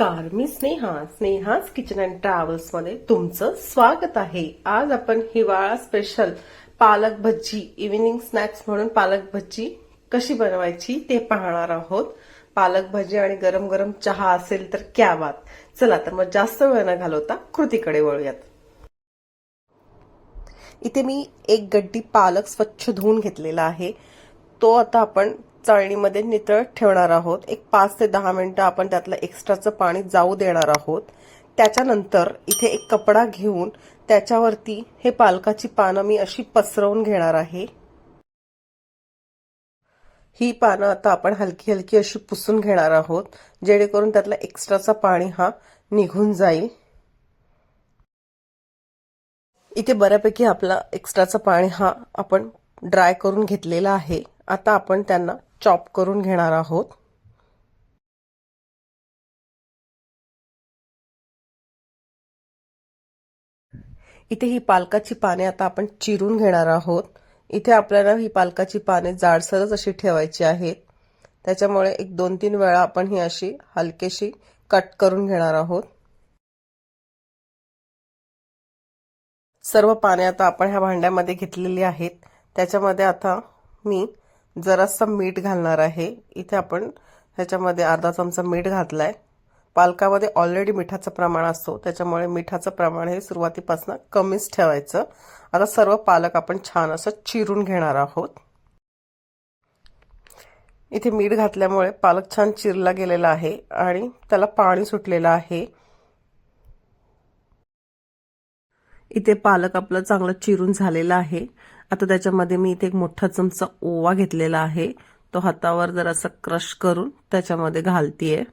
नमस्कार मी स्नेहा. स्नेहाच किचन अँड ट्रॅव्हल्समध्ये तुमचं स्वागत आहे. आज आपण हिवाळा स्पेशल पालक भज्जी इव्हिनिंग स्नॅक्स म्हणून पालक भज्जी कशी बनवायची ते पाहणार आहोत. पालक भजी आणि गरम गरम चहा असेल तर क्या बात. चला तर मग जास्त वेळ न घालवता कृतीकडे वळूयात. इथे मी एक गड्डी पालक स्वच्छ धुवून घेतलेला आहे. तो आता आपण चाळणीमध्ये नितळत ठेवणार आहोत. एक पाच ते दहा मिनिटं आपण त्यातलं एक्स्ट्राचं पाणी जाऊ देणार आहोत. त्याच्यानंतर इथे एक कपडा घेऊन त्याच्यावरती हे पालकाची पानं मी अशी पसरवून घेणार आहे. ही पानं आता आपण हलकी हलकी अशी पुसून घेणार आहोत जेणेकरून त्यातला एक्स्ट्राचा पाणी हा निघून जाईल. इथे बऱ्यापैकी आपला एक्स्ट्राचा पाणी हा आपण ड्राय करून घेतलेला आहे. आता आपण त्यांना चॉप करून घेणार आहोत. इथे ही पालकाची पाने आता आपण चिरून घेणार आहोत. इथे आपल्याला ही पालकाची पाने जाडसरच अशी ठेवायची आहेत. त्याच्यामुळे एक दोन तीन वेळा आपण ही अशी हलकेशी कट करून घेणार आहोत. सर्व पाने आता आपण ह्या भांड्यामध्ये घेतलेली आहेत. त्याच्यामध्ये आता मी जरासं मीठ घालणार आहे. इथे आपण ह्याच्यामध्ये अर्धा चमचा मीठ घातलाय. पालकामध्ये ऑलरेडी मिठाचं प्रमाण असतो. त्याच्यामुळे मिठाचं प्रमाण हे सुरुवातीपासून कमीच ठेवायचं. आता सर्व पालक आपण छान असं चिरून घेणार आहोत. इथे मीठ घातल्यामुळे पालक छान चिरला गेलेला आहे आणि त्याला पाणी सुटलेलं आहे. इथे पालक आपलं चांगलं चिरून झालेलं आहे. आता त्याच्यामध्ये मी इथे एक मोठा चमचा ओवा घेतलेला आहे. तो हातावर जर असं क्रश करून त्याच्यामध्ये घालतीये.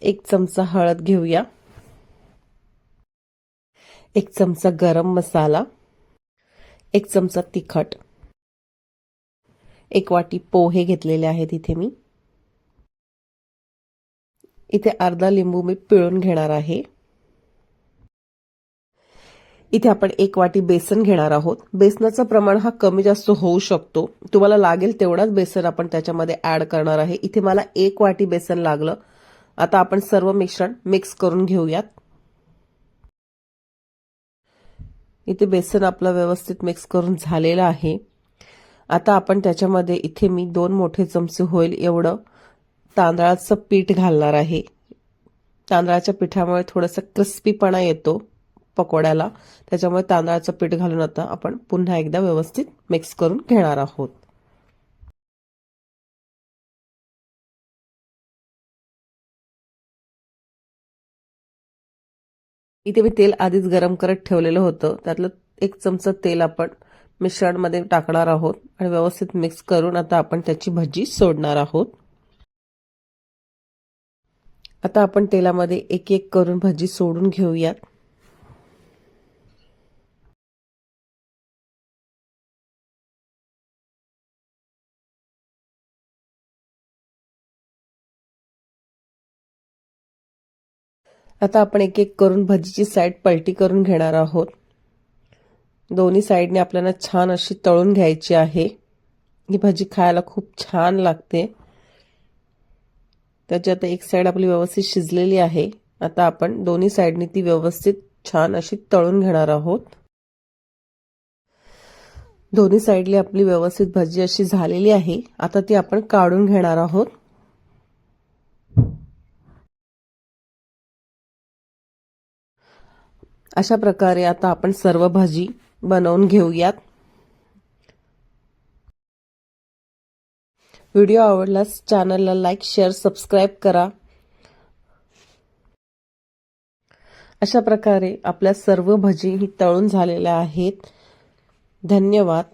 एक चमचा हळद घेऊया. एक चमचा गरम मसाला. एक चमचा तिखट. एक वाटी पोहे घेतलेले आहेत इथे मी. इथे अर्धा लिंबू मी पिळून घेणार आहे. इथे आपण एक वाटी बेसन घेणार आहोत. बेसनाचं प्रमाण हा कमी जास्त होऊ शकतो. तुम्हाला लागेल तेवढाच बेसन आपण त्याच्यामध्ये ऍड करणार आहे. इथे मला एक वाटी बेसन लागलं. आता आपण सर्व मिश्रण मिक्स करून घेऊयात. इथे बेसन आपलं व्यवस्थित मिक्स करून झालेलं आहे. आता आपण त्याच्यामध्ये इथे मी दोन मोठे चमचे होईल एवढं तांदळाचं पीठ घालणार आहे. तांदळाच्या पिठामुळे थोडंसं क्रिस्पीपणा येतो. पकोड्याला. त्याच्यामुळे तांदळाचं पीठ घालून आता आपण पुन्हा एकदा व्यवस्थित मिक्स करून घेणार आहोत. इथे मी तेल आधीच गरम करत ठेवलेलं होतं. त्यातलं एक चमचा तेल आपण मिश्रणमध्ये टाकणार आहोत आणि व्यवस्थित मिक्स करून आता आपण त्याची भजी सोडणार आहोत. आता आपण तेलामध्ये एक एक करून भजी सोडून घेऊयात. आता आपण एक एक करून भजीची साईड पलटी करून घेणार आहोत. दोन्ही साईडने आपल्याला छान अशी तळून घ्यायची आहे. ही भजी खायला खूप छान लागते. त्याची आता एक साईड आपली व्यवस्थित शिजलेली आहे. आता आपण दोन्ही साईडनी ती व्यवस्थित छान अशी तळून घेणार आहोत. दोन्ही साईडली आपली व्यवस्थित भजी अशी झालेली आहे. आता ती आपण काढून घेणार आहोत. अशा प्रकारे आता आपण सर्व भाजी बनवून घेऊयात. व्हिडिओ आवडल्यास चॅनलला लाईक शेअर सबस्क्राईब करा. अशा प्रकारे आपल्या सर्व भजी ही तळून झालेल्या आहेत. धन्यवाद.